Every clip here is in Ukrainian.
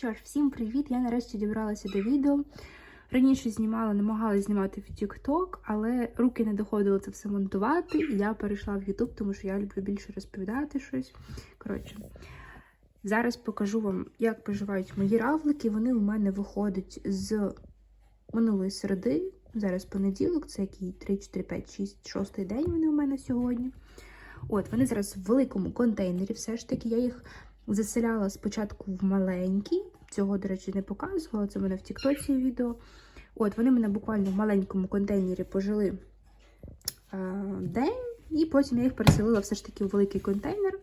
Що ж, всім привіт! Я нарешті дібралася до відео. Раніше знімала, намагалась знімати в TikTok, але руки не доходили це все монтувати, і я перейшла в YouTube, тому що я люблю більше розповідати щось. Коротше, зараз покажу вам, як проживають мої равлики. Вони у мене виходять з минулої середи. Зараз понеділок, це який 3, 4, 5, 6, 6 день вони у мене сьогодні. От, вони зараз в великому контейнері. Все ж таки, я їх заселяла спочатку в маленький. Цього, до речі, не показувала. Це в мене в Тіктоці відео. От, вони мене буквально в маленькому контейнері пожили е, день, і потім я їх переселила все ж таки у великий контейнер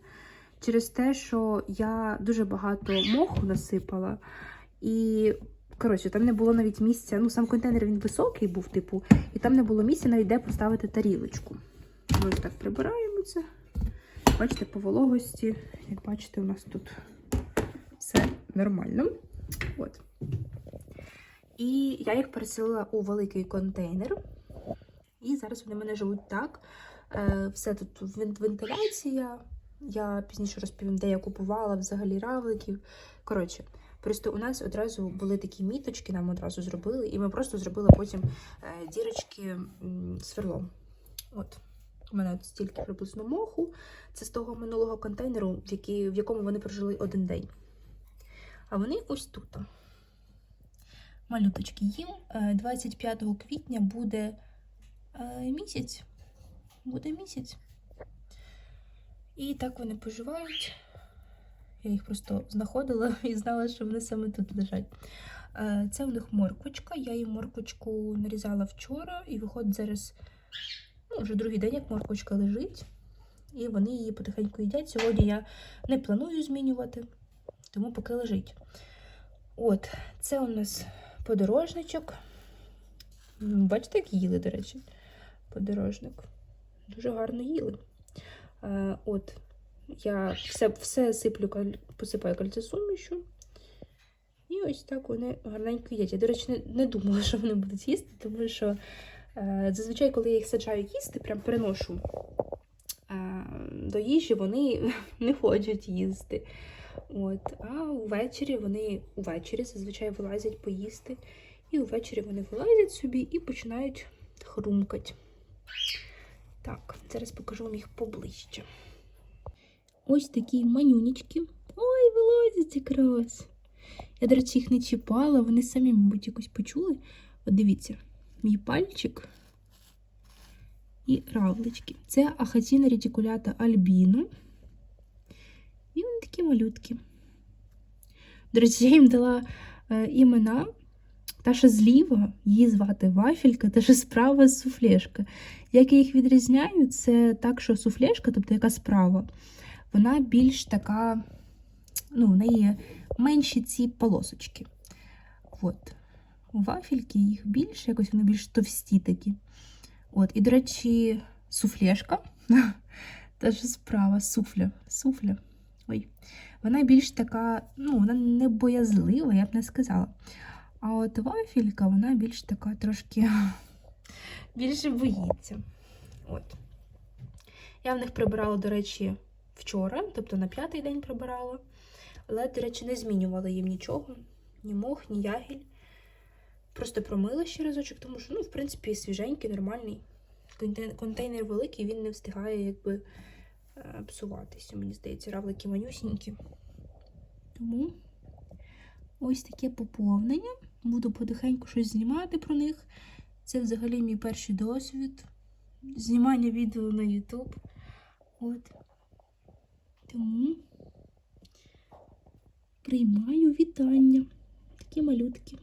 через те, що я дуже багато моху насипала. І, коротше, там не було навіть місця. Ну, сам контейнер він високий був, типу, і там не було місця навіть де поставити тарілочку. Ми ось так прибираємо це. Бачите, по вологості, як бачите, у нас тут нормально. От. І я їх переселила у великий контейнер. І зараз вони в мене живуть так. Е, Все тут вентиляція. Я пізніше розповім, де я купувала взагалі равликів. Коротше, просто у нас одразу були такі міточки, нам одразу зробили, і ми просто зробили потім е, дірочки сверлом. От. У мене от стільки приблизно моху. Це з того минулого контейнеру, в якому вони прожили один день. А вони ось тут. Малюточки їм е, 25 квітня буде е, місяць. Буде місяць. І так вони поживають. Я їх просто знаходила і знала, що вони саме тут лежать. Е, Це у них морквочка. Я їм морквочку нарізала вчора, і виходить зараз ну, вже другий день, як морквочка лежить. І вони її потихеньку їдять. Сьогодні я не планую змінювати, тому поки лежить. От, це у нас подорожничок. Бачите, як їли, до речі, подорожник. Дуже гарно їли. Е, от, я все, все сиплю, посипаю кальцесумішю. І ось так вони гарненько їдять. Я, до речі, не, не думала, що вони будуть їсти, тому що е, зазвичай, коли я їх саджаю їсти, прям переношу е, до їжі, вони не хочуть їсти. От, а увечері вони увечері зазвичай вилазять поїсти. І увечері вони вилазять собі і починають хрумкати. Так, зараз покажу вам їх поближче. Ось такі манюнічки. Ой, вилазять якраз. Я, до речі, їх не чіпала, вони самі, мабуть, якось почули. От дивіться, мій пальчик і равлички. Це ахатіна ретикулята альбіно. Такі малютки. До речі, я їм дала е, імена. Та, що зліва, її звати вафелька, та що справа суфлешка. Як я їх відрізняю, це так, що суфлешка, тобто яка справа, вона більш така, ну, в неї менші ці полосочки. От. У вафельки їх більше, якось вони більш товсті такі. От. І, до речі, суфлешка, та що справа, суфля, суфля. Ой. Вона більш така, ну, вона не боязлива, я б не сказала. А от вафелька, вона більш така трошки більше боїться. От. Я в них прибирала, до речі, вчора, тобто на п'ятий день прибирала. Але, до речі, не змінювала їм нічого, ні мох, ні ягіль. Просто промила ще разочок, тому що, ну, в принципі, свіженький, нормальний. Контейнер, великий, він не встигає якби псуватися. Мені здається, равлики манюсінькі. Тому ось таке поповнення. Буду потихеньку щось знімати про них. Це взагалі мій перший досвід. Знімання відео на YouTube. От. Тому приймаю вітання. Такі малютки.